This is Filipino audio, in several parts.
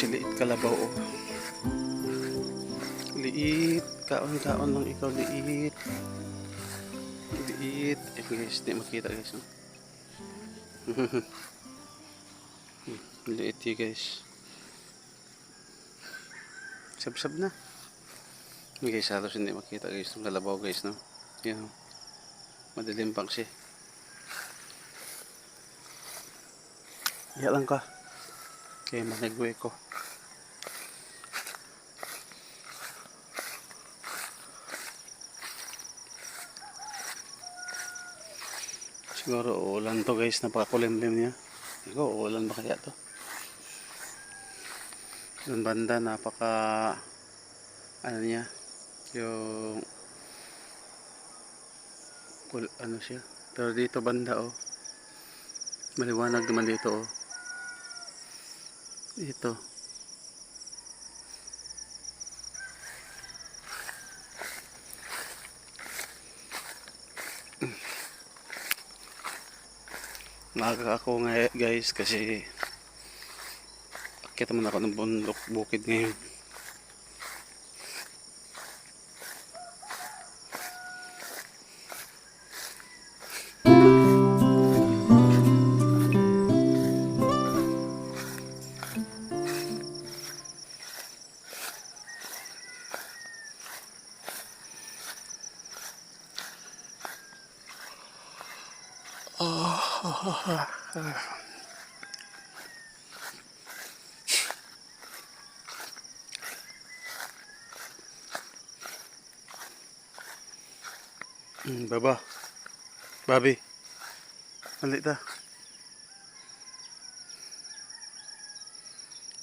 si Liit Kalabaw. oh. Liit. Kaon-kaon lang ikaw, Liit. Liit. Eh guys, di makita guys. No? liit yun guys. Sab-sab na. Yung guys, halos hindi makita guys. Yung kalabaw guys, no? Yan. oh. Madilim pang siya. Iya lang ka. Kaya manigwe ko. Siguro uulan to guys, napakakulimlim niya. Ikaw, uulan ba kaya to? Yung banda, napaka ano niya, yung kul, ano siya. Pero dito banda oh. Maliwanag naman dito oh. Ito. Maaga ako nga guys kasi akit naman ako ng bundok bukid ngayon. Hmm, baba. Babi. Malit ta.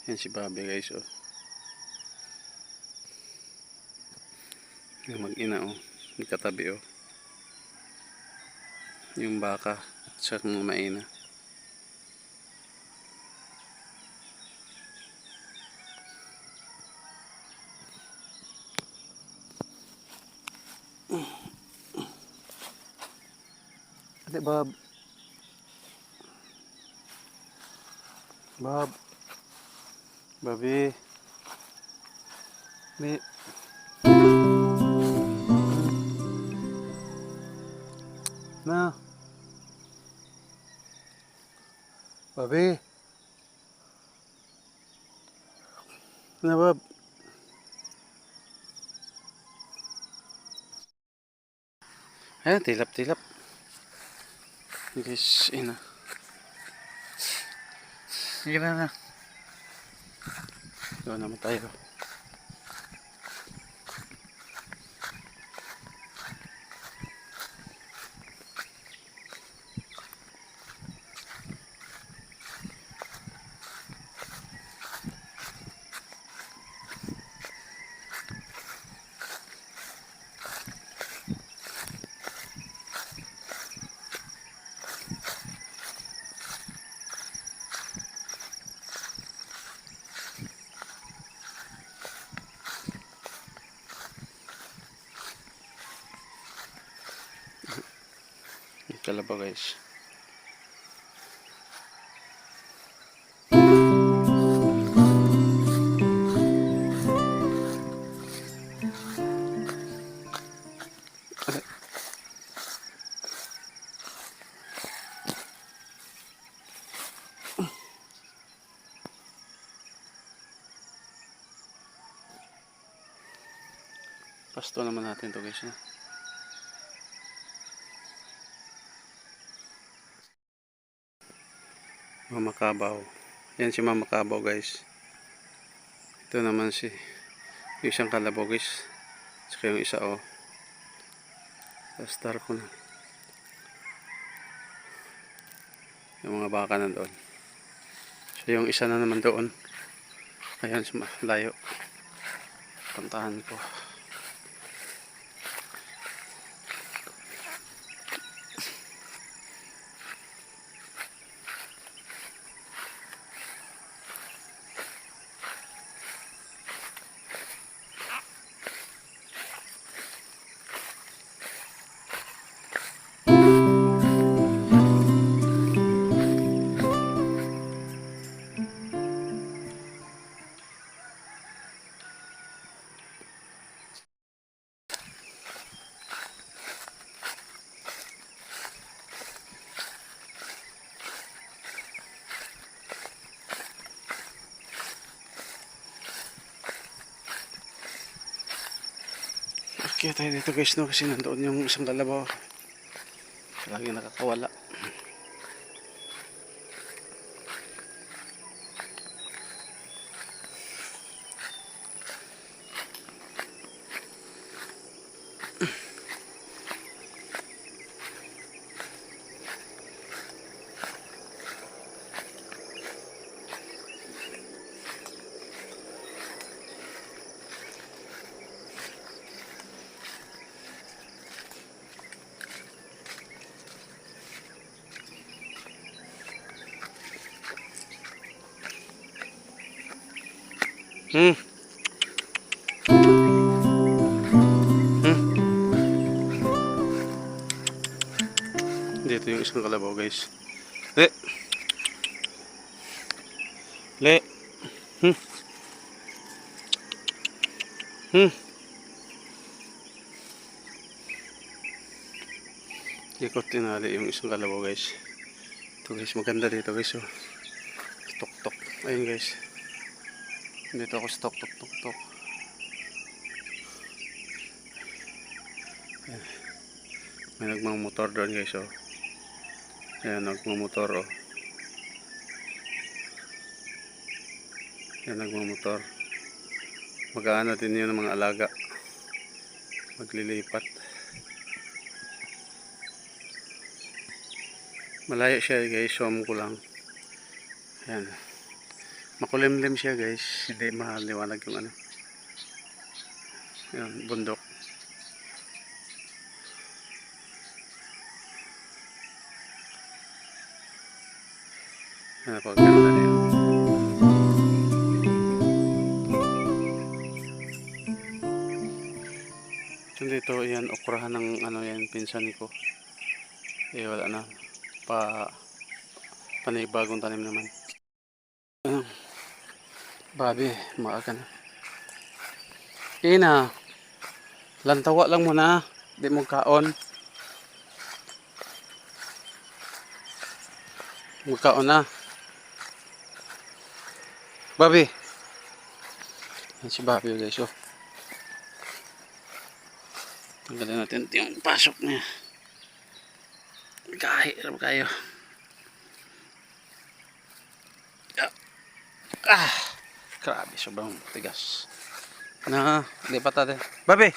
Yan si Babi guys oh. Yung mag-ina oh. Yung katabi oh. Yung baka sa mga maina. Ate Bob. Bob. Babi. Ni. Na. Babi. Na Bob. Ayan, tilap-tilap. Guys, ina. Sige na na. Doon naman tayo. Yung Kalabaw guys. Pasto naman natin to guys. No? Mama Kabaw. Yan si Mama Kabaw guys. Ito naman si yung isang kalabaw guys. Saka yung isa oh. Star ko na. Yung mga baka na doon. So yung isa na naman doon. Ayan, layo. Puntahan ko. Tayo dito guys no kasi nandoon yung isang kalabaw. Lagi nakakawala. Hmm. Hmm. Dito yung isang kalabaw guys. Le. Le. Hmm. Hmm. Ikot tinali yung isang kalabaw guys. Ito guys, maganda dito guys. Oh. Tok tok. Ayun guys. Dito ako stop tok tok tok. Ayan. May nagmamotor doon guys oh. Ayan nagmamotor oh. Ayan nagmamotor. Mag-aano din yun ng mga alaga. Maglilipat. Malayo siya guys, show ko lang. Ayan. Makulimlim siya guys. Hindi maliwanag yung ano. Ayan, bundok. Ayan, napakaganda niya. Dito yan, okrahan ng ano yan, pinsan ko. Eh, wala na. Pa, panibagong tanim naman. Babi, maaga na. Ina, lantawa lang muna. Di mo kaon. Magkaon na. Babi. Yan si Babi guys. Oh. Tanggalin natin yung pasok niya. Kahirap kayo. Ah, grabe, sobrang tigas. Na, lipat natin. Babe!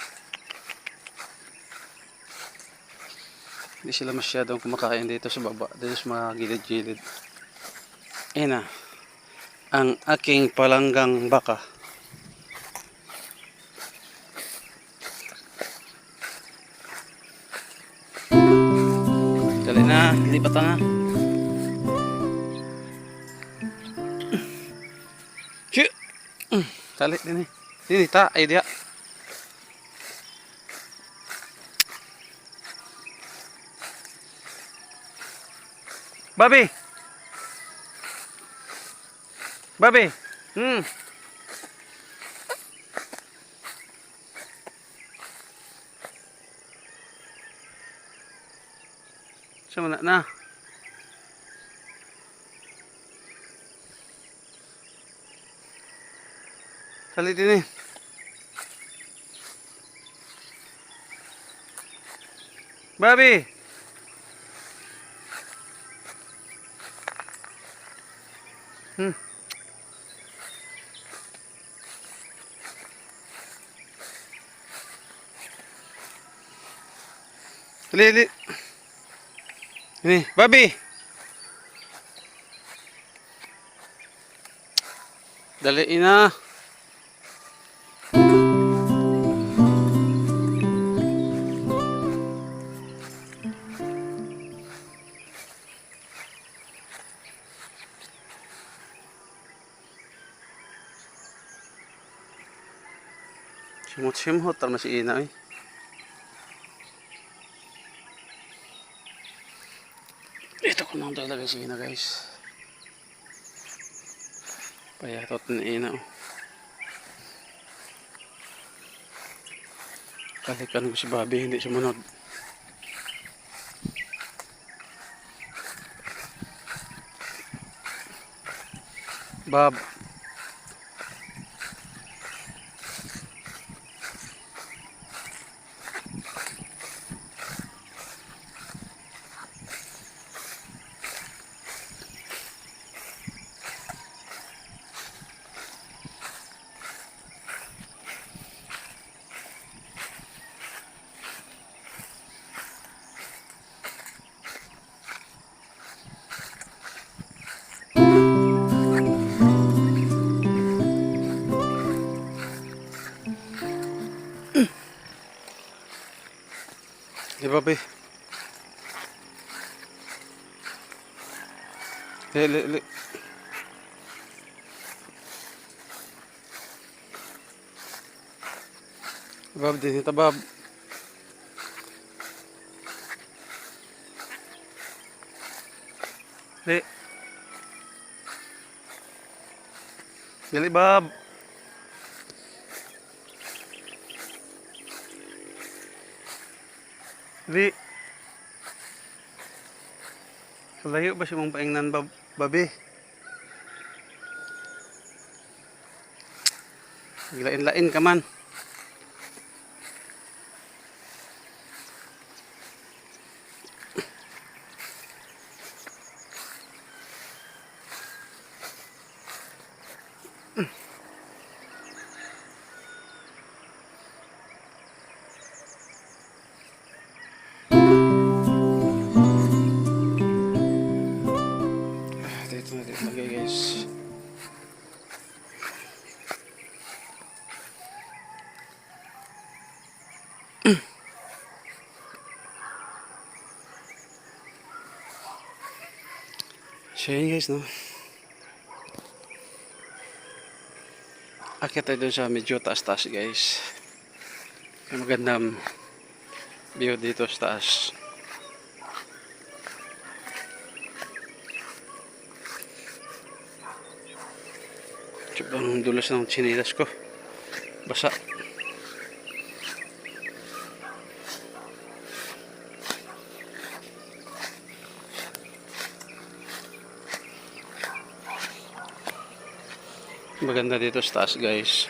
Hindi sila masyadong kumakain dito sa baba. Dito sa mga gilid-gilid. Ayan na. Ang aking palanggang baka. Dali na, lipat na. Tali din eh. Dini ta, ay dia. Babi! Babi! Hmm. Sama na na. Tali din eh. Babi! Hmm. Dali, dali. Ini, babi. Dali na. Simot-simot, tama si Ina eh. Ito ko nang talaga si Ina guys. Payatot ni Ina oh. Kalikan ko si Bobby, hindi sumunod. Bob. Di Bobby. Li, li, li. Bob, din ito Bob. Li. Dali Bob. Li. Layo ba siya mong paingnan bab babi? Gilain-lain ka man. So guys no. Akit tayo dun sa medyo taas-taas guys. May magandang view dito sa taas. Sobrang dulas ng chinilas ko. Basa. Maganda dito sa taas guys.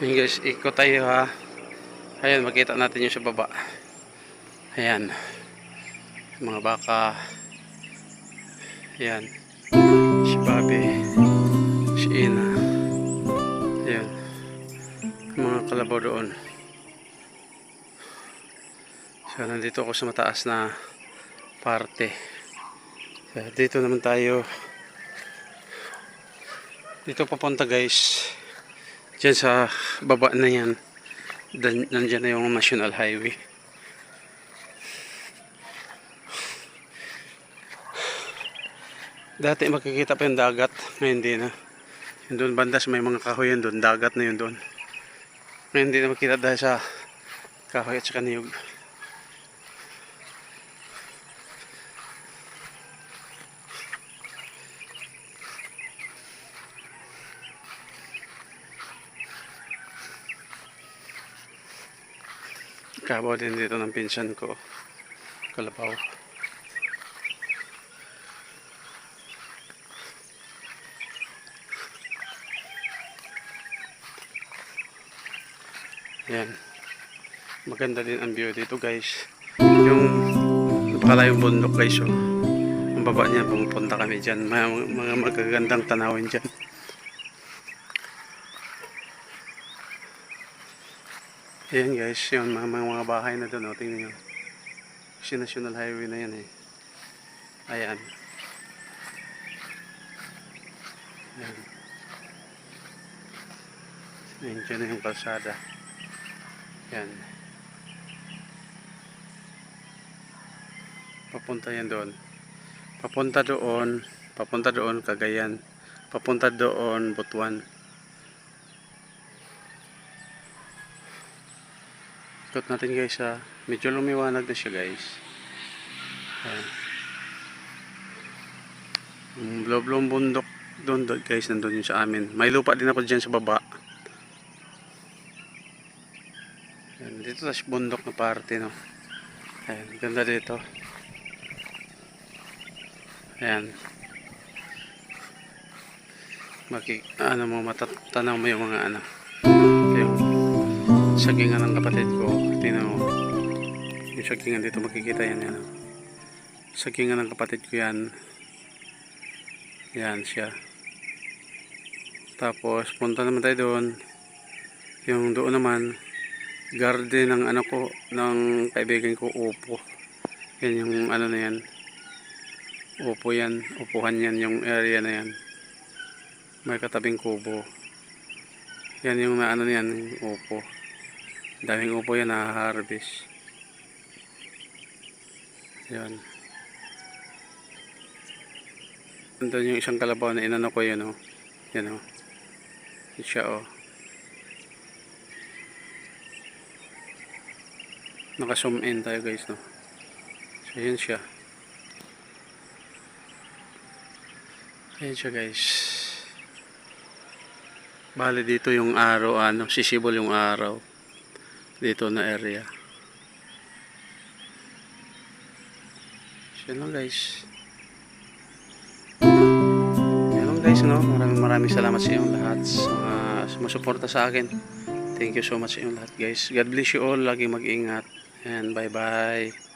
Ayan guys, ikot tayo ha. Ayan, makita natin yung sa baba. Ayan. Mga baka. Ayan. Si Bobby. Si Ina. Ayan. Mga kalabaw doon. So, nandito ako sa mataas na parte. So, dito naman tayo. Dito papunta guys. Diyan sa baba na yan. Nandyan na yung National Highway. Dati makikita pa yung dagat, ngayon hindi na. Yung doon bandas may mga kahoy yun doon, dagat na yun doon. Ngayon hindi na makita dahil sa kahoy at saka niyog. Kabaw din dito ng pinsan ko. Kalabaw. Yan. Maganda din ang view dito guys. Yung Napakalayong bundok guys. Oh. Ang baba niya, pumupunta kami dyan. Mga, mga magagandang tanawin dyan. Ayan guys, yun, mga, mga, bahay na doon. Oh, tingnan nyo. Kasi national highway na yan eh. Ayan. Ayan. Ayan, dyan na yung kalsada. Ayan. Papunta yan doon. Papunta doon. Papunta doon, Cagayan. Papunta doon, Butuan. Ikot natin guys ha. Medyo lumiwanag na siya guys. Ayan. Yung bloblong bundok doon guys, nandun yun sa amin. May lupa din ako dyan sa baba. Ayan, dito sa bundok na parte no. Ayan, ganda dito. Ayan. Maki, ano mo, matatanaw mo yung mga ano. Sagingan ng kapatid ko. Tingnan mo. Yung sagingan dito makikita yan. Yan. Sagingan ng kapatid ko yan. Yan siya. Tapos punta naman tayo doon. Yung doon naman garden ng ano ko ng kaibigan ko upo. Yan yung ano na yan. Upo yan. Upuhan yan yung area na yan. May katabing kubo. Yan yung na ano na yan. yung Upo. Daming upo yan na-harvest. Yan. Andun yung isang kalabaw na inano ko yun oh. Yan oh. Yan siya oh. Naka-zoom in tayo guys no. So yun siya. Ayan siya guys. Bale dito yung araw ano, sisibol yung araw dito na area. So, yun lang guys. Yan lang guys, no? Maraming maraming salamat sa inyong lahat sa sumusuporta sa akin. Thank you so much sa inyong lahat guys. God bless you all. Lagi mag-ingat. And bye-bye.